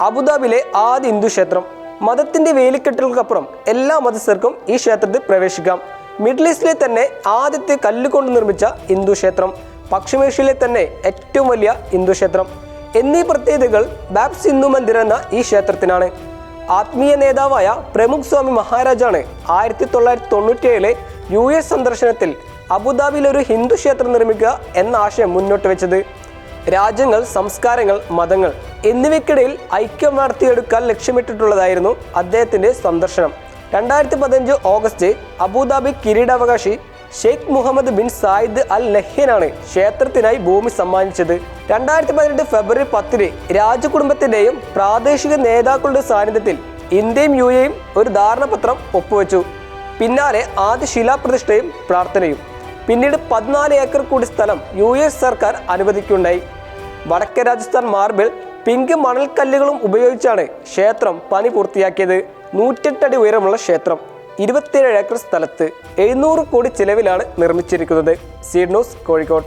അബുദാബിയിലെ ആദ്യ ഹിന്ദു ക്ഷേത്രം. മതത്തിന്റെ വേലിക്കെട്ടുകൾക്കപ്പുറം എല്ലാ മതസ്ഥർക്കും ഈ ക്ഷേത്രത്തിൽ പ്രവേശിക്കാം. മിഡിൽ ഈസ്റ്റിലെ തന്നെ ആദ്യത്തെ കല്ലുകൊണ്ട് നിർമ്മിച്ച ഹിന്ദു ക്ഷേത്രം. പശ്ചിമേഷ്യയിലെ തന്നെ ഏറ്റവും വലിയ ഹിന്ദു ക്ഷേത്രം. എന്നീ പ്രത്യേകതകൾ ബാപ്സ് ഹിന്ദു മന്ദിർ എന്ന ഈ ക്ഷേത്രത്തിനാണ്. ആത്മീയ നേതാവായ പ്രമുഖ് സ്വാമി മഹാരാജാണ് ആയിരത്തി തൊള്ളായിരത്തി തൊണ്ണൂറ്റിയേഴിലെ യു എസ് സന്ദർശനത്തിൽ അബുദാബിയിൽ ഒരു ഹിന്ദു ക്ഷേത്രം നിർമ്മിക്കുക എന്ന ആശയം മുന്നോട്ട് വെച്ചത്. രാജ്യങ്ങൾ സംസ്കാരങ്ങൾ മതങ്ങൾ എന്നിവയ്ക്കിടയിൽ ഐക്യം വളർത്തിയെടുക്കാൻ ലക്ഷ്യമിട്ടിട്ടുള്ളതായിരുന്നു അദ്ദേഹത്തിന്റെ സന്ദർശനം. രണ്ടായിരത്തി പതിനഞ്ച് ഓഗസ്റ്റ് അബുദാബി കിരീടാവകാശി Sheikh Mohammed bin Zayed Al ലഹ്യനാണ് ക്ഷേത്രത്തിനായി ഭൂമി സമ്മാനിച്ചത്. രണ്ടായിരത്തി പതിനെട്ട് ഫെബ്രുവരി പത്തിന് രാജകുടുംബത്തിന്റെയും പ്രാദേശിക നേതാക്കളുടെ സാന്നിധ്യത്തിൽ ഇന്ത്യയും യു എയും ഒരു ധാരണാപത്രം ഒപ്പുവെച്ചു. പിന്നാലെ ആദ്യ ശിലാപ്രതിഷ്ഠയും പ്രാർത്ഥനയും. പിന്നീട് പതിനാല് ഏക്കർ കൂടി സ്ഥലം യു എസ് സർക്കാർ അനുവദിക്കുകയുണ്ടായി. വടക്കേ രാജസ്ഥാൻ മാർബിൾ പിങ്ക് മണൽക്കല്ലുകളും ഉപയോഗിച്ചാണ് ക്ഷേത്രം പണി പൂർത്തിയാക്കിയത്. നൂറ്റെട്ടടി ഉയരമുള്ള ക്ഷേത്രം ഇരുപത്തിയേഴ് ഏക്കർ സ്ഥലത്ത് എഴുന്നൂറ് കോടി ചിലവിലാണ് നിർമ്മിച്ചിരിക്കുന്നത്. Seed News Kozhikode.